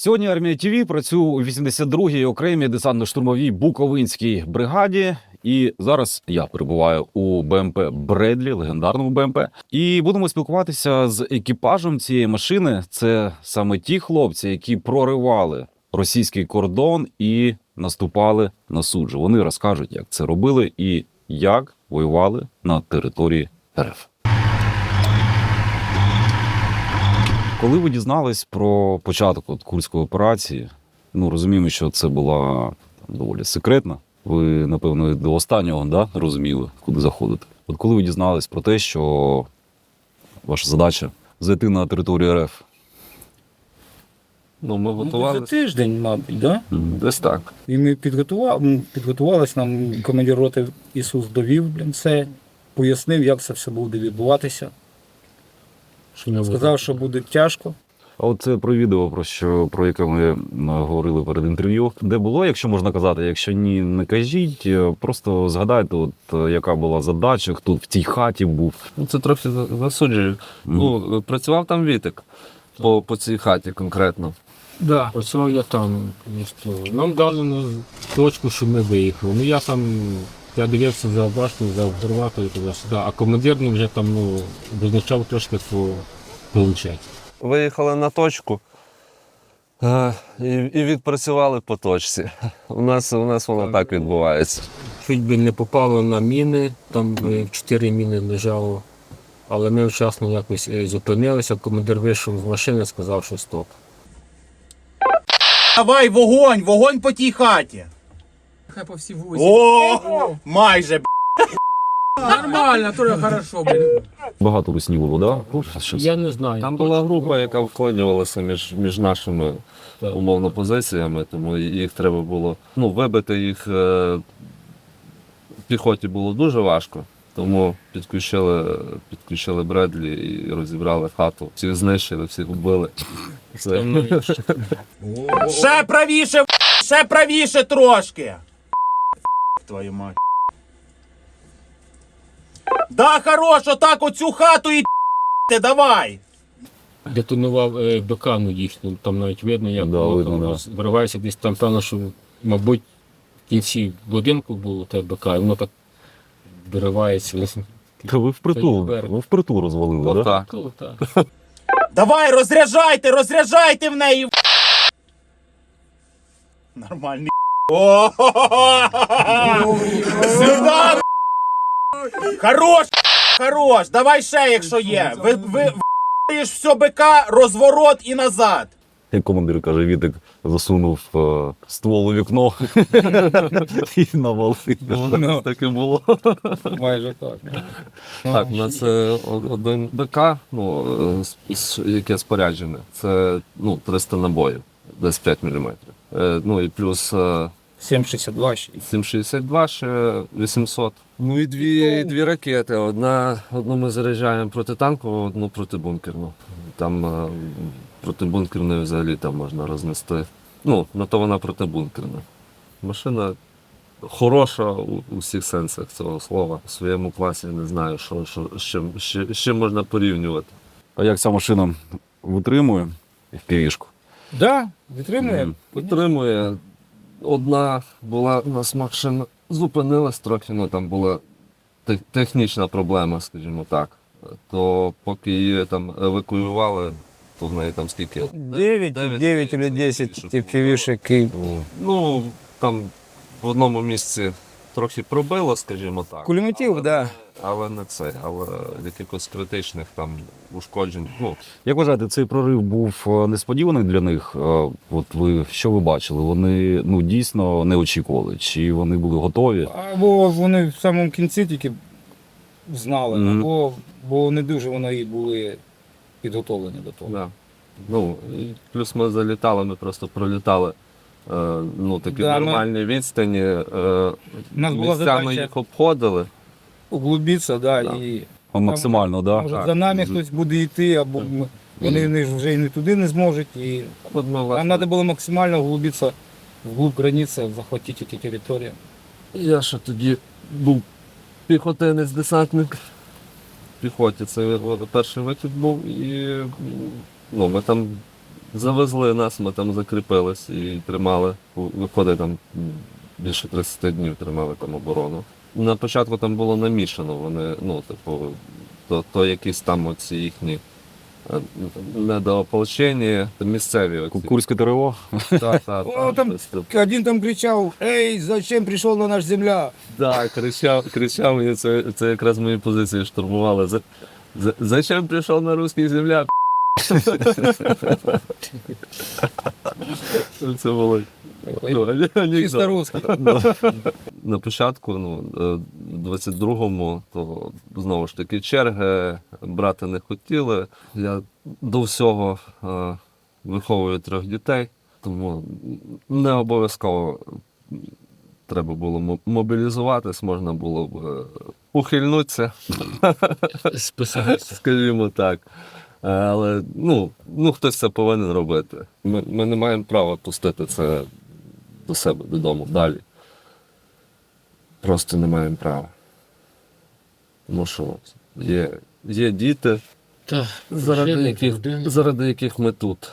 Сьогодні армія ТВ працює у 82-й окремій десантно-штурмовій Буковинській бригаді. І зараз я перебуваю у БМП Бредлі, легендарному БМП. І будемо спілкуватися з екіпажем цієї машини. Це саме ті хлопці, які проривали російський кордон і наступали на суджу. Вони розкажуть, як це робили і як воювали на території РФ. Коли ви дізнались про початок от курської операції, ну розуміємо, що це була там, доволі секретна. Ви, напевно, до останнього да, розуміли, куди заходити. От коли ви дізнались про те, що ваша задача зайти на територію РФ, Ну, ми Ну, За тиждень, мабуть, да? Десь так. І ми підготували, підготувалися, нам командир роти Ісус довів блін, це, пояснив, як це все буде відбуватися. Сказав, що буде тяжко. А от це про відео, про що про яке ми говорили перед інтерв'ю. Де було, якщо можна казати, якщо ні, не кажіть. Е, Просто згадайте, от е, яка була задача, хто в цій хаті був. Ну, це трохи за- засуджую. Ну, е, працював там Вітик по, по цій хаті конкретно. Да, працював я там. місто. Нам дали на точку, щоб ми виїхали. Ну я там я дивився за башню, за обсерваторію туди-сюди, а командир ну, вже там ну, визначав трошки по получать. Виїхали на точку е, і, і відпрацювали по точці. У нас, у нас воно так відбувається. Чуть би не попало на міни, там чотири міни лежало. Але ми вчасно якось е, зупинилися, командир вийшов з машини, сказав, що стоп. Давай вогонь, вогонь по тій хаті. Хай по всій вулиці. О, майже б***. Нормально, то хорошо, блін. Багато русні було, да? Я не знаю. Там була група, яка вклинювалася між, між нашими умовно позиціями, тому їх треба було ну, вибити їх е, піхоті було дуже важко. Тому підключили, підключили Бредлі і розібрали хату. Всіх знищили, всіх вбили. Все. Ще правіше, ще правіше трошки. Твою мать. Да, хорош, отак оцю хату і давай. детонував е, бекану їхню, там навіть видно, як Да, воно видно, там да. роз- виривається десь там, певно, що, мабуть, в кінці будинку було те бека, і воно так виривається. Та ви впритул, Та й ви впритул розвалили, да? Отак. Ну, так. Давай, розряджайте, розряджайте в неї. Нормальний. О, Сюда. Хорош, хорош. Давай ще, якщо є. Ви, ви, все БК, розворот і назад. Як командир каже, Вітик засунув е, ствол у вікно і навалив. Так і було. Майже так. Так, у нас один БК, ну, яке споряджене, це ну, 300 набоїв, десь 5 мм. Ну і плюс 7,62 ще. 7,62 ще 800. Ну і дві, дві ракети. Одна, одну ми заряджаємо протитанкову, одну протибункерну. Там е, протибункерною взагалі там можна рознести. Ну, на то вона протибункерна. Машина хороша у, у всіх сенсах цього слова. В своєму класі не знаю, що, що, з, чим, з чим можна порівнювати. А як ця машина витримує півішку? Да, витримує. Підтримує. Одна була у нас машина зупинилась трохи, ну там була технічна проблема, скажімо так. То поки її там евакуювали, то в неї там скільки? 9, Дев'ять 9 чи 10 півішек. Ну, там в одному місці трохи пробило, скажімо так. Кулеметів, але, да. Але не це, але якихось критичних там ушкоджень. Ну, Як вважаєте, цей прорив був е, несподіваний для них? Е, От ви що ви бачили? Вони ну дійсно не очікували, чи вони були готові? Або вони в самому кінці тільки знали, Мгм. або бо не дуже вони були підготовлені до того. Да. Ну, і плюс ми залітали, ми просто пролітали е, ну, такі Да, ми- нормальні відстані. Е, нас була місцями задача- їх обходили. Углубитися, да, Да. і Ну, Максимально, да? може так. за нами хтось буде йти, або ми- вони не- вже і не туди не зможуть. І нам треба було максимально углубитися вглуб границі, захватити ті території. Я ще тоді був піхотинець, десантник. Піхоті це перший вихід був. І ну, ми там Завезли нас, ми там закріпились і тримали. Виходить там більше 30 днів тримали там оборону. На початку там було намішано. Вони, ну, типу, то, то якісь там оці їхні е, недоополчення, місцеві оці. Курське ТРО. Так, так, О, так, там один там кричав: Ей, зачем прийшов на наш земля? Да, кричав, кричав, і це, це якраз мої позиції штурмували. За, за, зачем прийшов на русський земля? Це було. Ну. Чисто русський. На початку, ну, е, 22-му, то знову ж таки черги брати не хотіли. Я до всього е, виховую трьох дітей, тому не обов'язково треба було мобілізуватись, можна було б е, ухильнутися, Списатися. скажімо так. Е, Але ну, ну, хтось це повинен робити. Ми, ми не маємо права пустити це до себе додому далі. Просто не маємо права. Тому що є, є діти, Та, заради яких, заради яких ми тут.